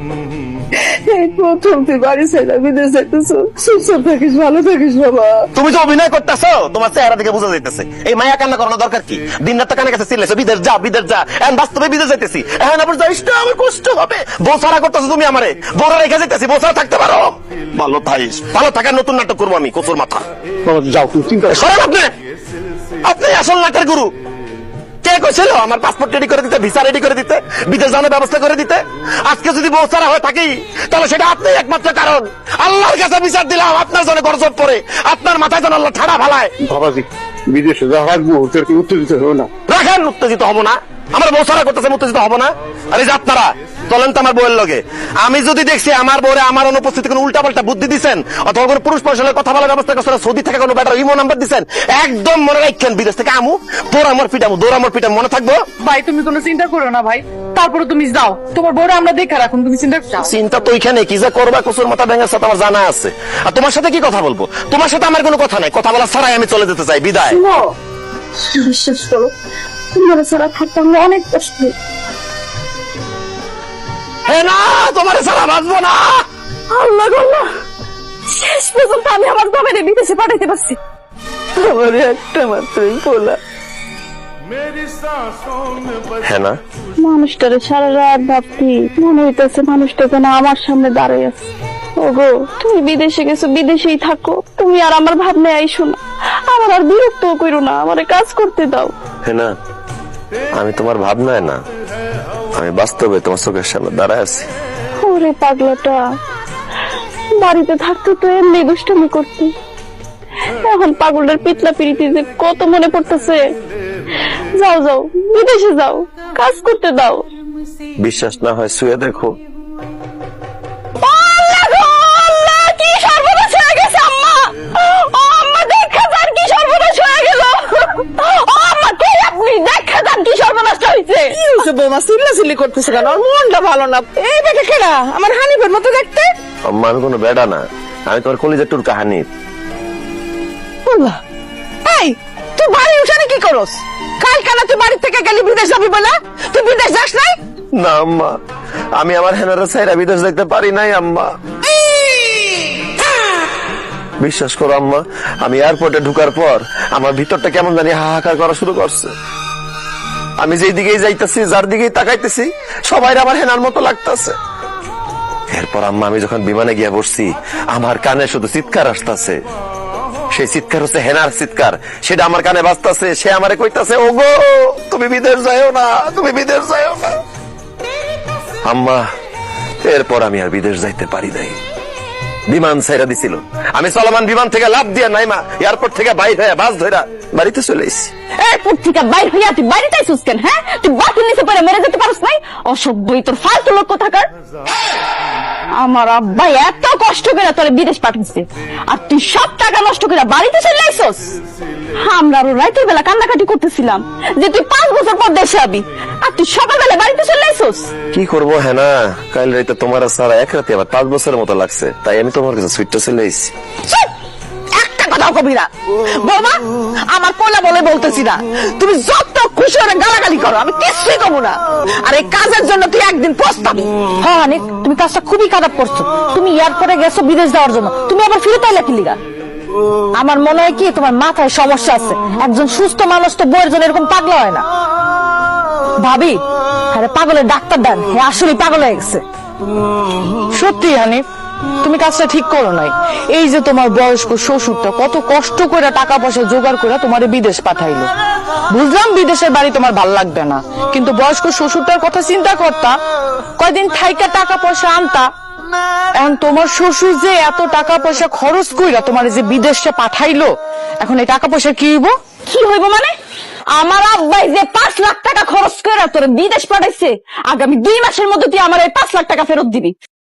এই প্রথম তুই বাড়ি ছেড়ে বিদেশ যাইতেছ। সুস্থ থাকিস ভালো থাকিস বাবা। তুমি যে অভিনয় করতেছো তোমার চেহারা থেকে বোঝা যাইতেছে। এই মায়া কান্না করানো দরকার কি? দিন রাত কানে কাছে চিল্লাইছো বিদেশ যা বিদেশ যা। এখন বাস্তবে বিদেশ যাইতেছি। এখন আবার যাইস না আমার কষ্ট হবে। বসারা করতেছো তুমি আমারে। বড় রেখে যাইতেছি বসারা থাকতে পারো। ভালো থাইস ভালো থাকার নতুন নাটক করব আমি কচুর মাথা। যাও তুমি চিন্তা সরেন আপনি। আপনি আসল নাটের গুরু। কে কইছিল? আমার পাসপোর্ট রেডি করে দিতে ভিসা রেডি করে দিতে, বিদেশ যাওয়ার ব্যবস্থা করে দিতে? আজকে যদি বৌসারা হয়ে থাকি, তাহলে সেটা আপনি একমাত্র কারণ। আল্লাহর কাছে বিচার দিলাম, আপনার জন্য গরজব পরে আপনার মাথায় যেন আল্লাহ ঠাড়া ভালায় বাবাজি, বিদেশে যাওয়ার মুহূর্তে উত্তেজিত হো না। রাখেন উত্তেজিত হব না। আমার বউ সারা করতেছে উত্তেজিত হব না। আরে যে আপনারা চলেন তো আমার বউয়ের লগে। আমি যদি দেখছি আমার বউরে আমার অনুপস্থিতি কোনো উল্টা পাল্টা বুদ্ধি দিচ্ছেন অথবা কোনো পুরুষ মানুষের কথা বলার ব্যবস্থা করছেন সৌদি থেকে কোনো ব্যাটার ইমো নাম্বার দিচ্ছেন একদম মনে রাখেন বিদেশ থেকে আমু তোর আমার পিটামু দৌড় আমার পিটামু মনে থাকব? ভাই তুমি কোনো চিন্তা করো না ভাই। তারপরে তুমি যাও। তোমার বড় আমরা দেখা রাখুন তুমি চিন্তা চিন্তা তো ওইখানে কি যে করবা কসুর মাথা ব্যাঙের সাথে আমার জানা আছে। আর তোমার সাথে কি কথা বলব? তোমার সাথে আমার কোনো কথা নাই কথা বলা ছাড়াই আমি চলে যেতে চাই বিদায়। বিশ্বাস করো তোমার ছাড়া থাকতে আমরা অনেক কষ্ট। না তোমার ছাড়া বাঁচবো না। আল্লাহ আল্লাহ। শেষ পর্যন্ত আমি আমার বাবারে বিদেশে পাঠাইতে পারছি। আমার একটা মাত্রই পোলা হ্যাঁ না। মানুষটারে সারা রাত ভাবছি মনে হইতেছে মানুষটা যেন আমার সামনে দাঁড়ায় আছে ওগো তুমি বিদেশে গেছো বিদেশেই থাকো। তুমি আর আমার ভাবনায় আইসো না। আমার আর বিরক্ত করো না আমারে কাজ করতে দাও। হ্যাঁ না আমি তোমার ভাবনায় না আমি বাস্তবে তোমার চোখের সামনে দাঁড়ায় আছি। ওরে পাগলাটা বাড়িতে থাকতে তো এমনি দুষ্টামি করতে। এখন পাগলটার পিতলা পিড়িতে যে কত মনে পড়তেছে। যাও যাও বিদেশে যাও কাজ করতে দাও। বিশ্বাস না হয় শুয়ে দেখো কি চিল্লা চিল্লি করতেছে কেন? আমার মনটা ভালো না। এই বেটা কেডা? আমার হানিফের মতো দেখতে? আম্মা, আমি কোনো বেড়া না। আমি তোমার কলিজার টুর কাহানি আল্লাহ এই তুই বাড়ি উঠানে কি করস? কাল কানা তুই বাড়ি থেকে গেলি বিদেশ যাবি বলে? তুই বিদেশ যাস নাই? না আম্মা। আমি আমার হেনারা সাইরা বিদেশ দেখতে পারি নাই আম্মা। বিশ্বাস করো আম্মা আমি এয়ারপোর্টে ঢুকার পর আমার ভিতরটা কেমন জানি হাহাকার করা শুরু করছে। আমি যেই দিকেই যাইতেছি, যার দিকেই তাকাইতেছি সবাই আমার হেনার মতো লাগতেছে। এরপর আম্মা, আমি যখন বিমানে গিয়ে বসছি, আমার কানে শুধু চিৎকার আসতেছে। সেই চিৎকার হচ্ছে হেনার চিৎকার। সেটা আমার কানে বাজতাছে, সে আমারে কইতাছে, ওগো, তুমি বিদেশ যাইও না, তুমি বিদেশ যাইও না। আম্মা, এরপর আমি আর বিদেশ যাইতে পারি নাই। বিমান ছাইরা দিছিল। আমি চলমান বিমান থেকে লাভ দিয়া নাইমা এয়ারপোর্ট থেকে বাইর হয়ে বাস ধরা বাড়িতে চলে এসেছি। এয়ারপোর্ট থেকে বাইর হইয়া তুই বাড়িতে আইসুস কেন হ্যাঁ? তুই বাথরুম নিচে পড়ে মেরে যেতে পারস নাই? অসভ্যই তোর ফালতু লোক কোথাকার? আমার আব্বা এত কষ্ট করে তোরে বিদেশ পাঠাইছে আর তুই সব টাকা নষ্ট করে বাড়িতে চলে আইসস? আমরা আরও রাতের বেলা কান্নাকাটি করতেছিলাম যে তুই পাঁচ বছর পর দেশে আবি। আর তুই সকালবেলা বাড়িতে চলে আইসস? কি করব হ্যাঁ না কাল রাতে তোমার সারা এক রাতে আবার পাঁচ বছরের মতো লাগছে। তাই আমি তোমার কাছে সুইটটা চলে চুপ! একটা কথাও কবি না। বৌমা আমার পোলা বলে বলতেছি না। তুমি যত গালাগালি করো আমি কিছুই কমু না। আর এই কাজের জন্য তুই একদিন পস্তাবি হ্যাঁ অনেক। তুমি কাজটা খুবই খারাপ করছ। তুমি এয়ারপোর্টে গেছো বিদেশ যাওয়ার জন্য। তুমি আবার ফিরে তাইলে কি লিগা? আমার মনে হয় কি তোমার মাথায় সমস্যা আছে। একজন সুস্থ মানুষ তো বইয়ের জন্য এরকম পাগলা হয় না। ভাবি আরে পাগলের ডাক্তার দেন। হ্যাঁ আসলে পাগল হয়ে গেছে। সত্যি হানিফ তুমি কাজটা ঠিক করো নাই। এই যে তোমার বয়স্ক শ্বশুরটা কত কষ্ট করে টাকা পয়সা জোগাড় করে তোমার বিদেশ পাঠাইলো। বুঝলাম বিদেশের বাড়ি তোমার ভালো লাগবে না। কিন্তু বয়স্ক শ্বশুরটার কথা চিন্তা করতা, কয়দিন থাইকা টাকা পয়সা আনতা। এখন তোমার শ্বশুর যে এত টাকা পয়সা খরচ কইরা তোমার যে বিদেশে পাঠাইলো, এখন এই টাকা পয়সা কি হইব? কি হইব মানে? আমার আব্বাই যে পাঁচ লাখ টাকা খরচ করে তোর বিদেশ পাঠাইছে, আগামী দুই মাসের মধ্যে তুই আমার এই পাঁচ লাখ টাকা ফেরত দিবি।